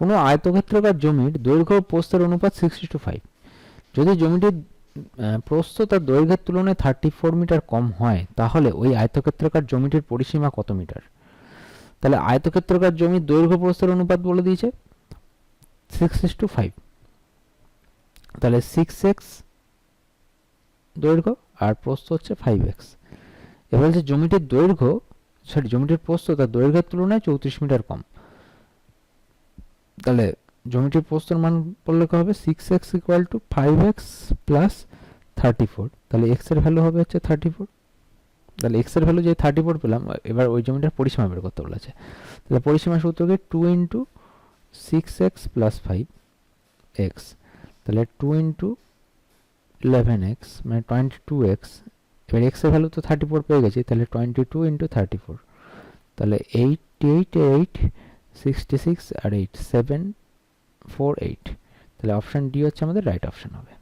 কোনো আয়তক্ষেত্রাকার জমির দৈর্ঘ্য প্রস্থের অনুপাত সিক্স টু ফাইভ যদি জমিটির প্রস্থ তার দৈর্ঘ্যের তুলনায় থার্টি ফোর মিটার কম হয়, তাহলে ওই আয়তক্ষেত্রকার জমিটির পরিসীমা কত মিটার? তাহলে আয়তক্ষেত্রকার জমির দৈর্ঘ্য প্রস্থের অনুপাত বলে দিয়েছে সিক্স ইস টু ফাইভ তাহলে সিক্স এক্স দৈর্ঘ্য আর প্রস্থ হচ্ছে ফাইভ এক্স এবার হচ্ছে জমিটির দৈর্ঘ্য সরি জমিটির প্রস্থ তার দৈর্ঘ্যের তুলনায় চৌত্রিশ মিটার কম। তাহলে জমিটির প্রস্থের মান বললে কি হবে? Six X equal to five X plus thirty four তাহলে এক্সের ভ্যালু হবে হচ্ছে থার্টি ফোর তাহলে এক্সের ভ্যালু যে থার্টি ফোর পেলাম, এবার ওই জমিটার পরিসীমা বের করতে বলেছে। তাহলে পরিসীমা সূত্রকে two into six X plus five X তাহলে টু ইন্টু ইলেভেন এক্স মানে টোয়েন্টি টু এক্স এবার এক্সের ভ্যালু তো থার্টি ফোর পেয়ে গেছি, তাহলে twenty two into thirty four তাহলে eight eight eight sixty six আর এইট সেভেন ফোর এইট তাহলে অপশান ডি হচ্ছে আমাদের রাইট অপশান হবে।